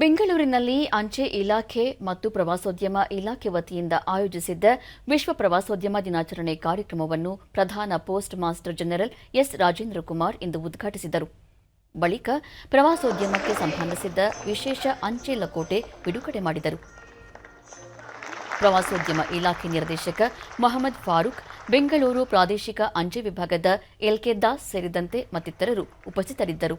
ಬೆಂಗಳೂರಿನಲ್ಲಿ ಅಂಚೆ ಇಲಾಖೆ ಮತ್ತು ಪ್ರವಾಸೋದ್ಯಮ ಇಲಾಖೆ ವತಿಯಿಂದ ಆಯೋಜಿಸಿದ್ದ ವಿಶ್ವ ಪ್ರವಾಸೋದ್ಯಮ ದಿನಾಚರಣೆ ಕಾರ್ಯಕ್ರಮವನ್ನು ಪ್ರಧಾನ postmaster general S Rajendra Kumar ಇಂದು ಉದ್ಘಾಟಿಸಿದರು. ಬಳಿಕ ಪ್ರವಾಸೋದ್ಯಮಕ್ಕೆ ಸಂಬಂಧಿಸಿದ ವಿಶೇಷ ಅಂಚೆ ಲಕೋಟೆ ಬಿಡುಗಡೆ ಮಾಡಿದರು. ಪ್ರವಾಸೋದ್ಯಮ ಇಲಾಖೆ ನಿರ್ದೇಶಕ ಮೊಹಮ್ಮದ್ ಫಾರೂಕ್, ಬೆಂಗಳೂರು ಪ್ರಾದೇಶಿಕ ಅಂಚೆ ವಿಭಾಗದ ಎಲ್ಕೆ ದಾಸ್ ಸೇರಿದಂತೆ ಮತ್ತಿತರರು ಉಪಸ್ಥಿತರಿದ್ದರು.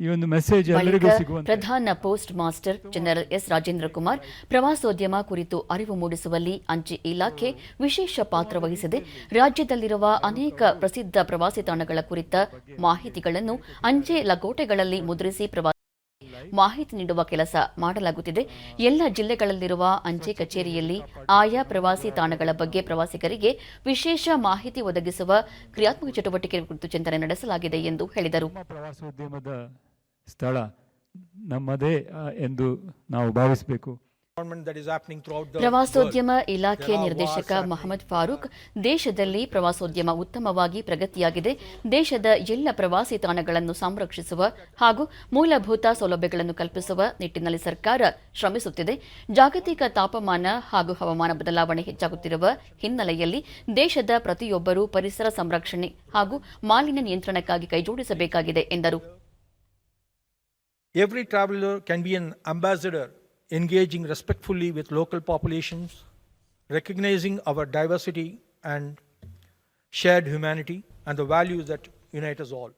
ಈ ಒಂದು ಮೆಸೇಜ್ ಎಲ್ಲರಿಗೂ ಪ್ರಧಾನ postmaster general S Rajendra Kumar ಪ್ರವಾಸೋದ್ಯಮ ಕುರಿತು ಅರಿವು ಮೂಡಿಸುವಲ್ಲಿ ಅಂಚೆ ಇಲಾಖೆ ವಿಶೇಷ ಪಾತ್ರ ವಹಿಸಿದೆ ರಾಜ್ಯದಲ್ಲಿರುವ ಅನೇಕ ಪ್ರಸಿದ್ಧ ಪ್ರವಾಸಿ ತಾಣಗಳ ಕುರಿತ ಮಾಹಿತಿಗಳನ್ನು ಅಂಚೆ ಲಗೋಟೆಗಳಲ್ಲಿ ಮುದ್ರಿಸಿ ಪ್ರವಾಸ ಮಾಹಿತಿ ನೀಡುವ ಕೆಲಸ ಮಾಡಲಾಗುತ್ತಿದೆ. ಎಲ್ಲ ಜಿಲ್ಲೆಗಳಲ್ಲಿರುವ ಅಂಚೆ ಕಚೇರಿಯಲ್ಲಿ ಆಯಾ ಪ್ರವಾಸಿ ತಾಣಗಳ ಬಗ್ಗೆ ಪ್ರವಾಸಿಗರಿಗೆ ವಿಶೇಷ ಮಾಹಿತಿ ಒದಗಿಸುವ ಕ್ರಿಯಾತ್ಮಕ ಚಟುವಟಿಕೆ ಕುರಿತು ಚಿಂತನೆ ನಡೆಸಲಾಗಿದೆ ಎಂದು ಹೇಳಿದರು. ಸ್ಥಳ ನಮ್ಮದೇ ಎಂದು ನಾವು ಭಾವಿಸಬೇಕು ಪ್ರವಾಸೋದ್ಯಮ. ಇಲಾಖೆ ನಿರ್ದೇಶಕ. ಮೊಹಮ್ಮದ್ ಫಾರೂಕ್ ದೇಶದಲ್ಲಿ ಪ್ರವಾಸೋದ್ಯಮ ಉತ್ತಮವಾಗಿ ಪ್ರಗತಿಯಾಗಿದೆ ದೇಶದ ಎಲ್ಲ ಪ್ರವಾಸಿ ತಾಣಗಳನ್ನು ಸಂರಕ್ಷಿಸುವ ಹಾಗೂ ಮೂಲಭೂತ ಸೌಲಭ್ಯಗಳನ್ನು ಕಲ್ಪಿಸುವ ನಿಟ್ಟಿನಲ್ಲಿ ಸರ್ಕಾರ ಶ್ರಮಿಸುತ್ತಿದೆ ಜಾಗತಿಕ ತಾಪಮಾನ ಹಾಗೂ ಹವಾಮಾನ ಬದಲಾವಣೆ ಹೆಚ್ಚಾಗುತ್ತಿರುವ ಹಿನ್ನೆಲೆಯಲ್ಲಿ ದೇಶದ ಪ್ರತಿಯೊಬ್ಬರೂ ಪರಿಸರ ಸಂರಕ್ಷಣೆ ಹಾಗೂ ಮಾಲಿನ್ಯ ನಿಯಂತ್ರಣಕ್ಕಾಗಿ ಕೈಜೋಡಿಸಬೇಕಾಗಿದೆ ಎಂದರು Every traveler can be an ambassador, engaging respectfully with local populations, recognizing our diversity and shared humanity and the values that unite us all.